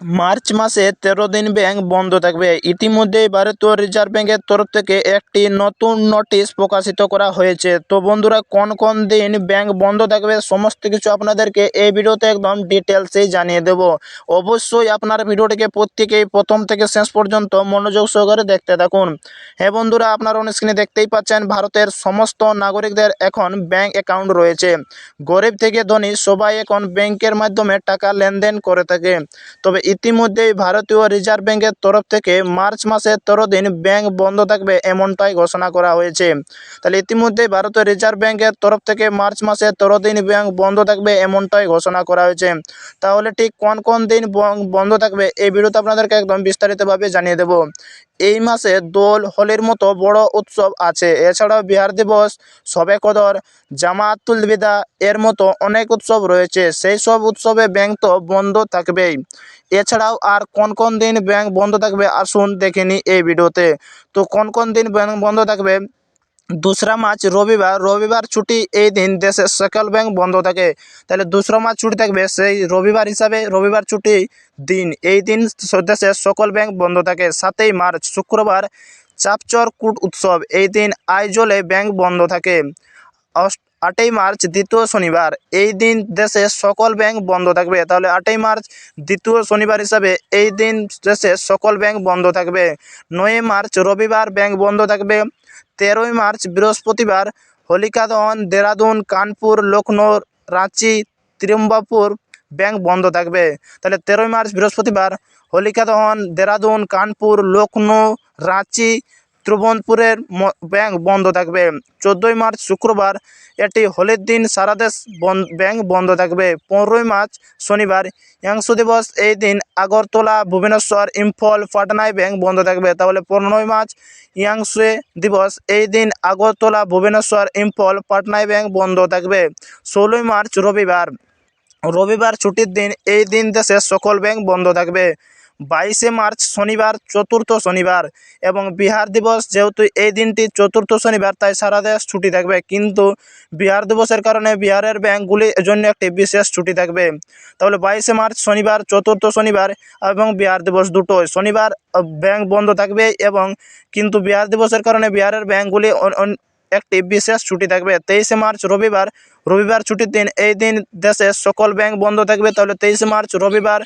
March মাসে তেরো দিন ব্যাংক বন্ধ থাকবে। ইতিমধ্যেই ভারতীয় রিজার্ভ ব্যাঙ্কের তরফ থেকে একটি নতুন নোটিশ প্রকাশিত করা হয়েছে। তো বন্ধুরা, কোন কোন দিন ব্যাংক বন্ধ থাকবে সমস্ত কিছু আপনাদেরকে এই ভিডিওতে একদম ডিটেলসেই জানিয়ে দেব। অবশ্যই আপনার ভিডিওটিকে প্রত্যেকেই প্রথম থেকে শেষ পর্যন্ত মনোযোগ সহকারে দেখতে থাকুন। হ্যাঁ বন্ধুরা, আপনারা স্ক্রিনে দেখতেই পাচ্ছেন, ভারতের সমস্ত নাগরিকদের এখন ব্যাংক অ্যাকাউন্ট রয়েছে। গরিব থেকে ধনী সবাই এখন ব্যাংকের মাধ্যমে টাকা লেনদেন করে থাকে। তবে ইতিমধ্যেই ভারতীয় রিজার্ভ ব্যাঙ্কের তরফ থেকে মার্চ মাসের তেরো দিন ব্যাংক বন্ধ থাকবে এমনটাই ঘোষণা করা হয়েছে। তাহলে ইতিমধ্যেই ভারতীয় রিজার্ভ ব্যাঙ্কের তরফ থেকে মার্চ মাসের তেরো দিন ব্যাংক বন্ধ থাকবে এমনটাই ঘোষণা করা হয়েছে। তাহলে ঠিক কোন কোন দিন বন্ধ থাকবে এই ভিডিওতে আপনাদেরকে একদম বিস্তারিতভাবে জানিয়ে দেব। এই মাসে দোল, হোলির মতো বড় উৎসব আছে। এছাড়াও বিহার দিবস শবে কদর জামাতুল বিদা এর মতো অনেক উৎসব রয়েছে। সেই সব উৎসবে ব্যাংক তো বন্ধ থাকবেই। এছাড়াও আর কোন কোন দিন ব্যাংক বন্ধ থাকবে আসুন দেখে নিই এই ভিডিওতে। তো কোন কোন দিন ব্যাংক বন্ধ থাকবে? দোসরা মার্চ রবিবার রবিবার ছুটি এই দিন দেশের সকল ব্যাংক বন্ধ থাকে। তাহলে দোসরা মার্চ ছুটি থাকবে সেই রবিবার হিসাবে রবিবার ছুটি দিন। এই দিন দেশের সকল ব্যাংক বন্ধ থাকে। সাতই মার্চ, শুক্রবার, চাপচর কূট উৎসব। এই দিন আইজলে ব্যাংক বন্ধ থাকে। অষ্ট- আটই মার্চ দ্বিতীয় শনিবার। এই দিন দেশে সকল ব্যাংক বন্ধ থাকবে। তাহলে আটই মার্চ দ্বিতীয় শনিবার হিসাবে এই দিন দেশে সকল ব্যাংক বন্ধ থাকবে। নয়ই মার্চ রবিবার ব্যাংক বন্ধ থাকবে। তেরোই মার্চ বৃহস্পতিবার হোলিকা দহন দেরাদুন, কানপুর, লখনৌ, রাঁচি, ত্রিম্বাপুর ব্যাংক বন্ধ থাকবে। তাহলে তেরোই মার্চ বৃহস্পতিবার হোলিকা দহন দেরাদুন, কানপুর, লখনৌ, রাঁচি ত্রিভুবনপুরের ব্যাংক বন্ধ থাকবে। চোদ্দোই মার্চ শুক্রবার এটি হোলির দিন সারা দেশ ব্যাংক বন্ধ থাকবে। পনেরোই মার্চ শনিবার ইয়াংশু দিবস এই দিন আগরতলা, ভুবনেশ্বর, ইম্ফল, পাটনায় ব্যাংক বন্ধ থাকবে। তাহলে পনেরোই মার্চ ইয়াংশে দিবস এই দিন আগরতলা, ভুবনেশ্বর, ইম্ফল, পাটনায় ব্যাংক বন্ধ থাকবে। ষোলোই মার্চ রবিবার। রবিবার ছুটির দিন এই দিন দেশের সকল ব্যাংক বন্ধ থাকবে। বাইশে মার্চ শনিবার, চতুর্থ শনিবার এবং বিহার দিবস যেহেতু এই দিনটি চতুর্থ শনিবার, তাই সারা দেশ ছুটি থাকবে। কিন্তু বিহার দিবসের কারণে বিহারের ব্যাংকগুলির জন্য একটি বিশেষ ছুটি থাকবে। তাহলে বাইশে মার্চ শনিবার, চতুর্থ শনিবার এবং বিহার দিবস দুটোই। শনিবার ব্যাংক বন্ধ থাকবে এবং কিন্তু বিহার দিবসের কারণে বিহারের অন- একটি বিশেষ ছুটি থাকবে। তেইশে মার্চ রবিবার। রবিবার ছুটির দিন এই দিন দেশে সকল ব্যাংক বন্ধ থাকবে। তাহলে তেইশে মার্চ রবিবার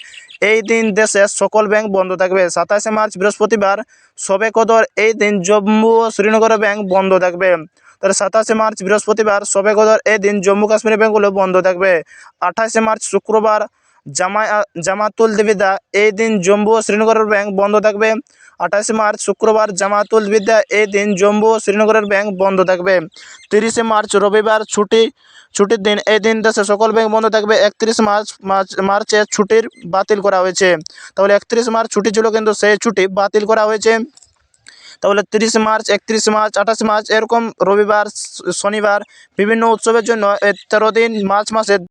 এই দিন দেশে সকল ব্যাংক বন্ধ থাকবে। সাতাশে মার্চ বৃহস্পতিবার শবে কদর এই দিন জম্মু ও শ্রীনগর ব্যাংক বন্ধ থাকবে। তাহলে সাতাশে মার্চ বৃহস্পতিবার শবে কদর এই দিন জম্মু কাশ্মীর ব্যাংকগুলো বন্ধ থাকবে। আঠাশে মার্চ শুক্রবার জামাতুল বিদ্যা। এই দিন জম্মু ও শ্রীনগরের ব্যাংক বন্ধ থাকবে। আঠাশে মার্চ শুক্রবার জামাতুল বিদ্যা, এই দিন জম্মু ও শ্রীনগরের ব্যাংক বন্ধ থাকবে। তিরিশে মার্চ রবিবার ছুটি, ছুটির দিন, এই দিন দেশে সকল ব্যাংক বন্ধ থাকবে। একত্রিশ মার্চ মার্চ ছুটির বাতিল করা হয়েছে। তাহলে একত্রিশ মার্চ ছুটি ছিল কিন্তু সেই ছুটি বাতিল করা হয়েছে। তাহলে তিরিশে মার্চ, একত্রিশে মার্চ, আঠাশে মার্চ এরকম রবিবার শনিবার বিভিন্ন উৎসবের জন্য তেরো দিন মার্চ মাসে